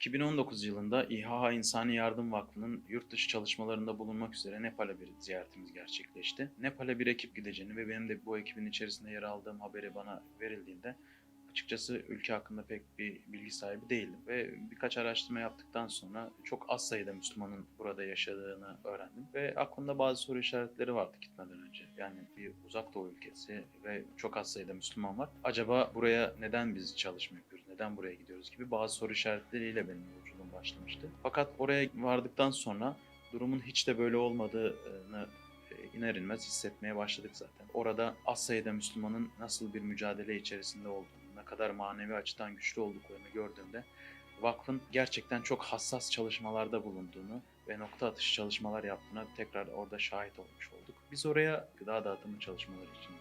2019 yılında İHA İnsani Yardım Vakfı'nın yurt dışı çalışmalarında bulunmak üzere Nepal'e bir ziyaretimiz gerçekleşti. Nepal'e bir ekip gideceğini ve benim de bu ekibin içerisinde yer aldığım haberi bana verildiğinde açıkçası ülke hakkında pek bir bilgi sahibi değildim. Ve birkaç araştırma yaptıktan sonra çok az sayıda Müslümanın burada yaşadığını öğrendim. Ve aklımda bazı soru işaretleri vardı gitmeden önce. Yani bir uzak doğu ülkesi ve çok az sayıda Müslüman var. Acaba buraya neden biz çalışma yapıyoruz, neden buraya gidiyoruz gibi bazı soru işaretleriyle benim yolculuğum başlamıştı. Fakat oraya vardıktan sonra durumun hiç de böyle olmadığını e, iner inmez hissetmeye başladık zaten. Orada az sayıda Müslümanın nasıl bir mücadele içerisinde olduğunu, ne kadar manevi açıdan güçlü olduklarını gördüğümde vakfın gerçekten çok hassas çalışmalarda bulunduğunu ve nokta atışı çalışmalar yaptığına tekrar orada şahit olmuş olduk. Biz oraya gıda dağıtımı çalışmaları için.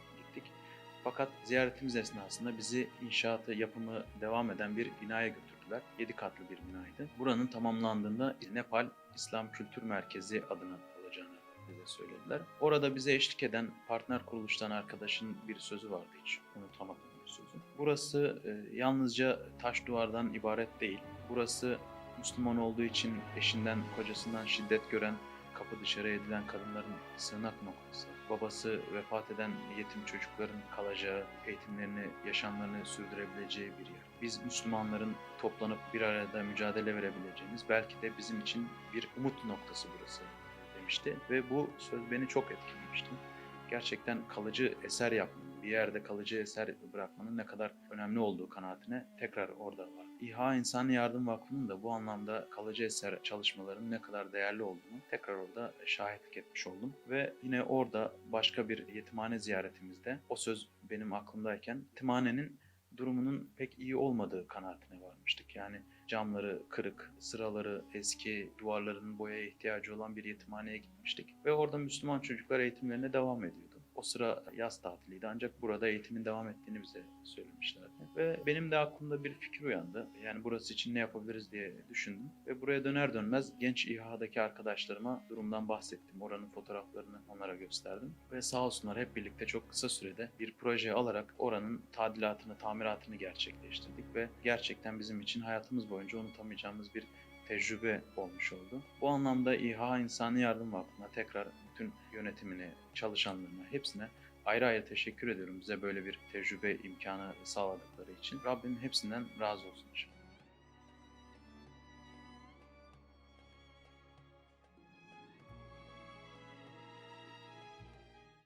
Fakat ziyaretimiz esnasında bizi inşaatı, yapımı devam eden bir binaya götürdüler. 7 katlı bir binaydı. Buranın tamamlandığında Nepal İslam Kültür Merkezi adını alacağını bize söylediler. Orada bize eşlik eden partner kuruluştan arkadaşın bir sözü vardı hiç unutamadım bir sözü. Burası e, yalnızca taş duvardan ibaret değil. Burası Müslüman olduğu için eşinden, kocasından şiddet gören, kapı dışarı edilen kadınların sığınak noktası. Babası vefat eden yetim çocukların kalacağı, eğitimlerini, yaşamlarını sürdürebileceği bir yer. Biz Müslümanların toplanıp bir arada mücadele verebileceğimiz, belki de bizim için bir umut noktası burası demişti. Ve bu söz beni çok etkilemişti. Gerçekten kalıcı eser yapmanın, bir yerde kalıcı eser bırakmanın ne kadar önemli olduğu kanaatine tekrar orada var. İHA İnsani Yardım Vakfı'nın da bu anlamda kalıcı eser çalışmalarının ne kadar değerli olduğunu tekrar orada şahitlik etmiş oldum. Ve yine orada başka bir yetimhane ziyaretimizde o söz benim aklımdayken yetimhanenin durumunun pek iyi olmadığı kanaatine varmıştık. Yani camları kırık, sıraları eski, duvarlarının boyaya ihtiyacı olan bir yetimhaneye gitmiştik. Ve orada Müslüman çocuklar eğitimlerine devam ediyordu. O sıra yaz tatiliydi ancak burada eğitimin devam ettiğini bize söylemişlerdi. Ve benim de aklımda bir fikir uyandı. Yani burası için ne yapabiliriz diye düşündüm. Ve buraya döner dönmez genç İHA'daki arkadaşlarıma durumdan bahsettim. Oranın fotoğraflarını onlara gösterdim. Ve sağ olsunlar hep birlikte çok kısa sürede bir proje alarak oranın tadilatını, tamiratını gerçekleştirdik. Ve gerçekten bizim için hayatımız boyunca unutamayacağımız bir tecrübe olmuş oldu. Bu anlamda İHA İnsani Yardım Vakfı'na tekrar bütün yönetimine, çalışanlarına, hepsine ayrı ayrı teşekkür ediyorum bize böyle bir tecrübe imkanı sağladıkları için. Rabbim hepsinden razı olsun inşallah.